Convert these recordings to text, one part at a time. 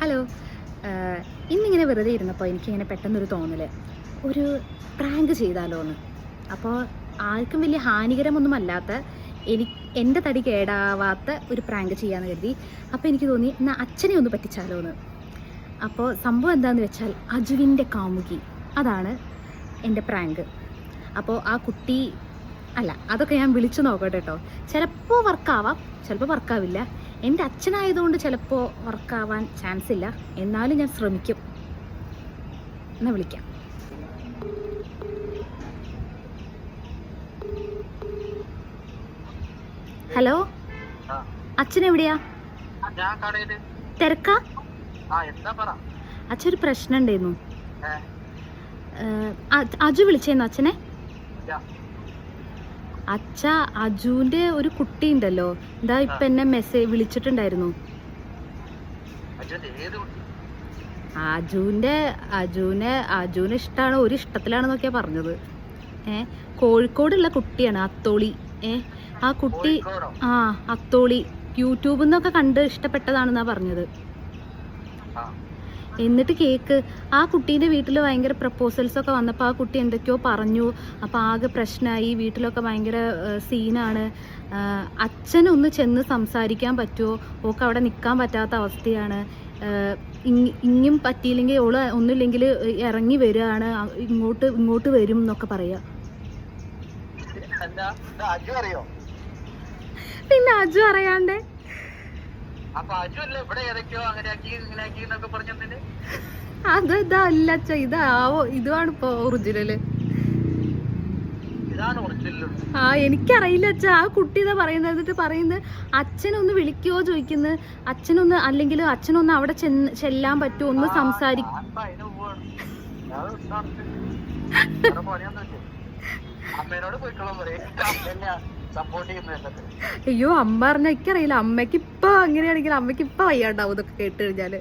Hello ഇന്നിങ്ങനെ വെറുതെ ഇരുന്നപ്പോൾ എനിക്കിങ്ങനെ പെട്ടെന്നൊരു തോന്നൽ ഒരു പ്രാങ്ക് ചെയ്താലോ എന്ന് അപ്പോൾ ആർക്കും വലിയ ഹാനികരമൊന്നും അല്ലാത്ത എനിക്ക് എന്റെ തടി കേടാവാത്ത ഒരു പ്രാങ്ക് ചെയ്യാമെന്ന് കരുതി. അപ്പോൾ എനിക്ക് തോന്നി എന്നാൽ അച്ഛനെ ഒന്ന് പറ്റിച്ചാലോ എന്ന് അപ്പോൾ സംഭവം എന്താണെന്ന് വെച്ചാൽ അജുവിന്റെ കാമുകി. അതാണ് എന്റെ പ്രാങ്ക് അപ്പോൾ ആ കുട്ടി അല്ല അതൊക്കെ ഞാൻ വിളിച്ചു നോക്കട്ടെ കേട്ടോ ചിലപ്പോൾ വർക്കാവാം ചിലപ്പോൾ വർക്കാവില്ല എന്റെ അച്ഛനായതുകൊണ്ട് ചിലപ്പോൾ വർക്കാവാൻ ചാൻസ് ഇല്ല. എന്നാലും ഞാൻ ശ്രമിക്കും. എന്നാൽ വിളിക്കാം. ഹലോ? അച്ഛൻ എവിടെയാ? തിരക്കാ? അച്ഛൻ ഒരു പ്രശ്നം ഉണ്ടായിരുന്നു. അജു വിളിച്ചേന്നു അച്ഛനെ. അച്ഛ അജുവിന്റെ ഒരു കുട്ടി ഉണ്ടല്ലോ എന്താ ഇപ്പൊ എന്നെ മെസ്സേജ് വിളിച്ചിട്ടുണ്ടായിരുന്നു? അജുവിന്റെ അജുവിനെ അജുവിന് ഇഷ്ടമാണ് ഒരു ഇഷ്ടത്തിലാണെന്നൊക്കെയാ പറഞ്ഞത്. ഏ കോഴിക്കോടുള്ള കുട്ടിയാണ് അത്തോളി. ഏ ആ കുട്ടി ആ അത്തോളി. യൂട്യൂബിൽ നിന്നൊക്കെ കണ്ട് ഇഷ്ടപ്പെട്ടതാണെന്നാ പറഞ്ഞത്. എന്നിട്ട് കേക്ക്. ആ കുട്ടീന്റെ വീട്ടിൽ ഭയങ്കര പ്രപ്പോസൽസ് ഒക്കെ വന്നപ്പോൾ ആ കുട്ടി എന്തൊക്കെയോ പറഞ്ഞു. അപ്പോൾ ആകെ പ്രശ്നമായി വീട്ടിലൊക്കെ ഭയങ്കര സീനാണ്. അച്ഛനൊന്ന് ചെന്ന് സംസാരിക്കാൻ പറ്റുമോ ഓക്ക് അവിടെ നിൽക്കാൻ പറ്റാത്ത അവസ്ഥയാണ്. ഇങ്ങും പറ്റിയില്ലെങ്കിൽ ഓൾ ഒന്നുമില്ലെങ്കിൽ ഇറങ്ങി വരികയാണ്. ഇങ്ങോട്ട് ഇങ്ങോട്ട് വരും എന്നൊക്കെ പറയാ. പിന്നെ അജു അറിയാണ്ട്. അപ്പൊ അജു അല്ലേ ഇവിടെ ഏതൊക്കെയോ അങ്ങനെ ആക്കി ഇങ്ങനെ ആക്കി എന്നൊക്കെ പറഞ്ഞതിന് അത് ഇതല്ല അച്ഛ ഇതാവോ ഇതാണ് ഇപ്പൊ ഒറിജിനൽ ആ എനിക്കറിയില്ല അച്ഛാ ആ കുട്ടി ഇതാ പറയുന്നത് എന്നിട്ട് പറയുന്നത് അച്ഛനൊന്ന് വിളിക്കുവോ? ചോദിക്കുന്നത് അച്ഛനൊന്ന് അല്ലെങ്കിൽ അച്ഛനൊന്ന് അവിടെ ചെന്ന് ചെല്ലാൻ പറ്റുമോ ഒന്ന് സംസാരിക്കും. അമ്മേനോട് പോയിക്കോളാൻ പറയും. അയ്യോ അമ്മ പറഞ്ഞ എനിക്കറിയില്ല. അമ്മയ്ക്ക് ഇപ്പൊ അങ്ങനെയാണെങ്കിൽ അമ്മയ്ക്ക് ഇപ്പൊ വയ്യാണ്ടാവും ഇതൊക്കെ കേട്ട് കഴിഞ്ഞാൽ.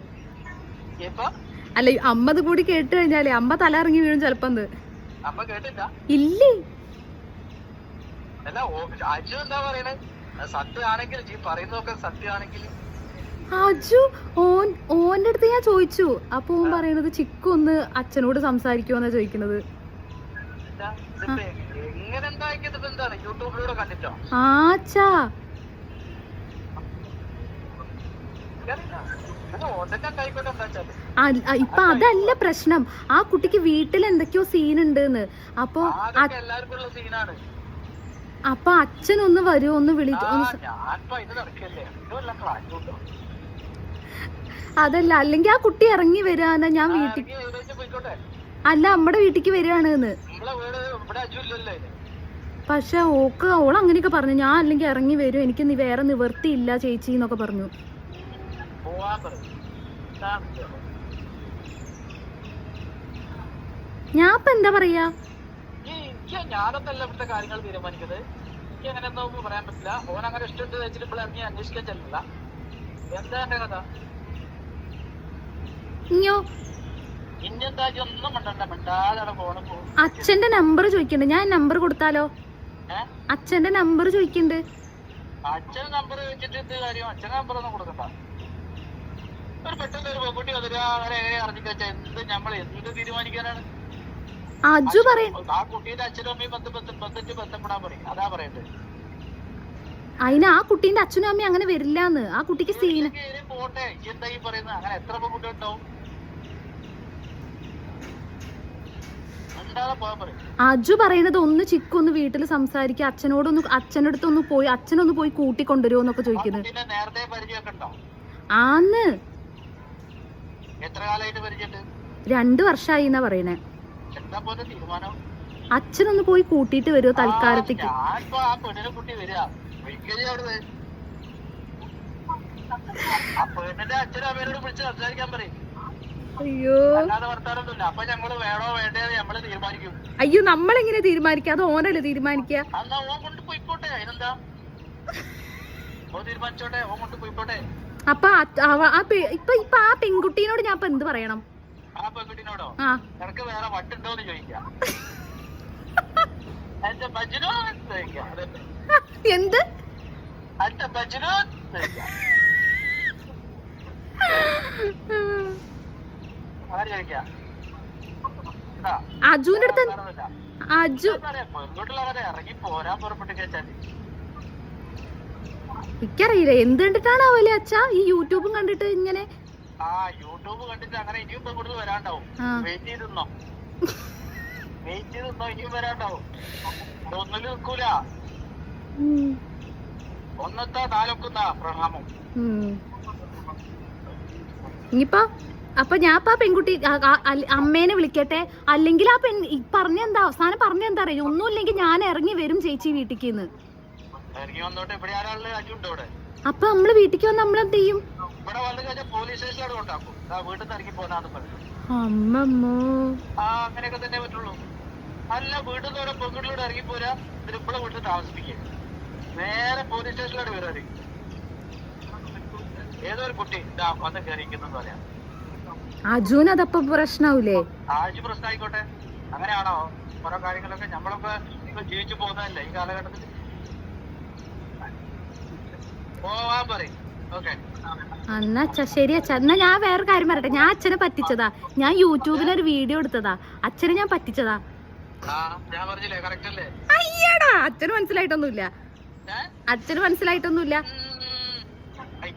അല്ല അമ്മ ഇത് കൂടി കേട്ട് കഴിഞ്ഞാലേ അമ്മ തല ഇറങ്ങി വീഴും ചെലപ്പോ ഇല്ലേ. അജു ഓൻ ഓന്റെ അടുത്ത് ഞാൻ ചോദിച്ചു. അപ്പൊ ഓൻ പറയുന്നത് ചിക്കു ഒന്ന് അച്ഛനോട് സംസാരിക്കുവെന്നാ ചോദിക്കണത് എന്താ? ഇതിപ്പോ എങ്ങനെ എന്താക്കിയത് എന്താണ് യൂട്യൂബിലൂടെ കണ്ടിട്ടോ ആച്ചാ. ഇപ്പൊ അതല്ല പ്രശ്നം. ആ കുട്ടിക്ക് വീട്ടിൽ എന്തൊക്കെയോ സീൻ ഉണ്ട് അപ്പൊ അപ്പൊ അച്ഛൻ ഒന്ന് വരുമോ ഒന്ന് വിളിക്കും അതല്ല അല്ലെങ്കിൽ ആ കുട്ടി ഇറങ്ങി വരാന ഞാൻ വീട്ടിൽ അല്ല നമ്മുടെ വീട്ടിക്ക് വരികയാണ് പക്ഷെ ഓക്ക് ഓൾ അങ്ങനെയൊക്കെ പറഞ്ഞു. ഞാൻ അല്ലെങ്കിൽ ഇറങ്ങി വരും. എനിക്ക് നീ വേറെ നിവർത്തിയില്ല ചേച്ചി എന്നൊക്കെ പറഞ്ഞു. ഞാൻ ഇപ്പൊ എന്താ പറയാ? ഞാനൊന്നല്ല ഇവിടുത്തെ കാര്യങ്ങൾ തീരുമാനിക്കുന്നത്. എനിക്ക് അങ്ങനെ ഒന്നും പറയാൻ പറ്റില്ല. ഓൻ അങ്ങനെ ഇഷ്ടമുണ്ട് വെച്ചിട്ട് ഇപ്പോൾ ഇറങ്ങി അന്വേഷിക്കാൻ ചെല്ലില്ല എന്താ എന്റെ കഥ? അച്ഛന്റെ നമ്പർ ചോദിക്കണ്ട? ഞാൻ നമ്പർ കൊടുത്താലോ? അച്ഛന്റെ നമ്പർ ചോദിക്കണ്ട്. നമ്പർ എന്ത് കാര്യം? നമ്പർ ഒന്നും കൊടുക്കണ്ട. ഒരു പെട്ടെന്ന് ഒരു പെൺകുട്ടി വന്നിട്ട് അങ്ങനെ എങ്ങനെ അറിഞ്ഞിട്ട് വെച്ചാൽ എന്ത് നമ്മൾ എന്ത് തീരുമാനിക്കാനാണ്? അജു പറയ. ആ കുട്ടീന്റെ അച്ഛനും അമ്മയും ബന്ധപ്പെടാൻ പറയും. അതാ അതിന് ആ കുട്ടീന്റെ അച്ഛനും അമ്മയും അങ്ങനെ വരില്ലാന്ന്. ആ കുട്ടിക്ക് സീന് പോട്ടെ. എന്താ ഈ പറയുന്നത്? അങ്ങനെ എത്ര പെൺകുട്ടി ഉണ്ടാവും അജു പറയുന്നത് ഒന്ന് ചിക്കു ഒന്ന് വീട്ടിൽ സംസാരിക്കുക അച്ഛനോടൊന്ന് അച്ഛന്റെ അടുത്തൊന്ന് പോയി അച്ഛനൊന്ന് പോയി കൂട്ടിക്കൊണ്ടുവരുമോ എന്നൊക്കെ ചോദിക്കുന്നത് ആന്ന്. രണ്ടു വർഷമായി എന്നാ പറയണേ. അച്ഛനൊന്ന് പോയി കൂട്ടിയിട്ട് വരുമോ തൽക്കാലത്തേക്ക്? അച്ഛനും അമ്മേനോട് വിളിച്ച് സംസാരിക്കാൻ പറയും. അയ്യോ. തീരുമാനിക്കും. അയ്യോ നമ്മളെങ്ങനെ തീരുമാനിക്കുക അത് ഓനല്ലേ തീരുമാനിക്കുക പോയിക്കോട്ടെ. അപ്പൊ ഇപ്പൊ ഇപ്പൊ ആ പെൺകുട്ടീനോട് ഞാൻ എന്ത് പറയണം? എന്ത് ബജനോ ചോദിക്കാം അങ്ങനെ ചോദിക്കാം ഇതാ, അജുവിന്റെ അടുത്ത്. അജു എനിക്കറിയില്ല എന്ത് കണ്ടിട്ടാണ് അവലെ അച്ഛ? ഈ യൂട്യൂബും കണ്ടിട്ട് ഇങ്ങനെ ആ യൂട്യൂബ് കണ്ടിട്ട് അങ്ങനെ ഇനിയും വരാണ്ടാവും. വെയിറ്റ് വെയിറ്റ് ചെയ്ത് നിന്നോ ഇനിയും വരാണ്ടാവും. ഒന്നിലും നിൽക്കൂല. ഉം, ഒന്നത്തെ നാലൊക്കുന്ന പ്രണാമം. ഉം. ഇനിയിപ്പോ അപ്പൊ ഞാൻ ആ പെൺകുട്ടി അമ്മേനെ വിളിക്കട്ടെ? അല്ലെങ്കിൽ ആ പെൺ ഈ പറഞ്ഞ എന്താ അവസാനം പറഞ്ഞ എന്താ അറിയോ? ഒന്നുമില്ലെങ്കിൽ ഞാൻ ഇറങ്ങി വരും ചേച്ചി ഇവിടെ അപ്പൊ നമ്മൾ വീട്ടിക്ക് വന്ന് നമ്മളെന്ത് ചെയ്യും? അമ്മമ്മോ. അങ്ങനെയൊക്കെ തന്നെ പറ്റുള്ളൂ. അല്ല വീട്ടിൽ നിന്ന് ഓരോ പെൺകുട്ടികളോട് ഇറങ്ങി പോരാ? ഇവിടെ വീട്ടിൽ താമസിപ്പിക്കുക. നേരെ പോലീസ് സ്റ്റേഷനിലോട്ട് വരാറ് ഏതോ ഒരു കുട്ടി ഇതാ വന്ന് കയറിയിരിക്കുന്നു പറയാം. അജുന് അതപ്പൊ പ്രശ്നാവൂലേ? ആഴ്ച പ്രശ്നമായിക്കോട്ടെ അങ്ങനെയാണോ? ഓരോ കാര്യങ്ങളൊക്കെ നമ്മളൊക്കെ ഇപ്പൊ ജീവിച്ചു പോകുന്നതല്ലേ ഈ കാലഘട്ടത്തിൽ പോവാൻ പറയും. ഓക്കെ. എന്നാ അച്ഛ ശരി അച്ഛ. എന്നാ ഞാൻ വേറെ കാര്യം പറയട്ടെ. ഞാൻ അച്ഛനെ പറ്റിച്ചതാ. ഞാൻ യൂട്യൂബിൽ ഒരു വീഡിയോ എടുത്തതാ. അച്ഛനെ ഞാൻ പറ്റിച്ചതാ. അയ്യടാ അച്ഛന് മനസ്സിലായിട്ടൊന്നുമില്ല? അച്ഛന് മനസ്സിലായിട്ടൊന്നുമില്ല.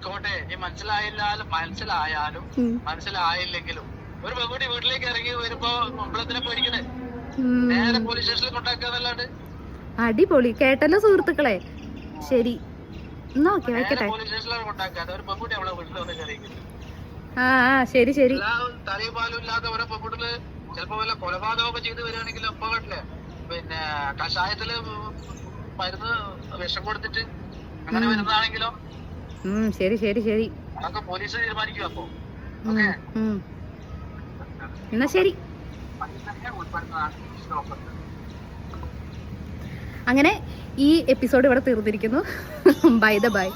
ഉം. ആയിക്കോട്ടെ. നീ മനസ്സിലായില്ലാലും മനസ്സിലായാലും മനസ്സിലായില്ലെങ്കിലും ഒരു പെൺകുട്ടി വീട്ടിലേക്ക് ഇറങ്ങി വരുമ്പോ നമ്മളെന്തിനാ പേടിക്കണേ. നേരെ പോലീസ് സ്റ്റേഷനിൽ കൊണ്ടാക്കാന്നല്ലാണ്ട് അടിപൊളി. കേട്ടല്ലോ സുഹൃത്തുക്കളെ. ശരി. എന്നാ ഓക്കെ വെക്കട്ടെ. പോലീസ് സ്റ്റേഷനിലാണ് കൊണ്ടാക്കുക ഒരു പെൺകുട്ടി അവളെ ആ ആ ശരി ശരി. എല്ലാ തലയും പാലും ഇല്ലാത്ത ഓരോ പെൺകുട്ടികൾ ചിലപ്പോ വല്ല കൊലപാതകമൊക്കെ ചെയ്ത് വരികയാണെങ്കിൽ അപ്പൊ കണ്ടില്ലേ? പിന്നെ കഷായത്തിൽ മരുന്ന് വിഷം കൊടുത്തിട്ട് അങ്ങനെ വരുന്നതാണെങ്കിലോ? ശരി ശരി ശരി. എന്നാ ശരി. അങ്ങനെ ഈ എപ്പിസോഡ് ഇവിടെ തീർന്നിരിക്കുന്നു. By the by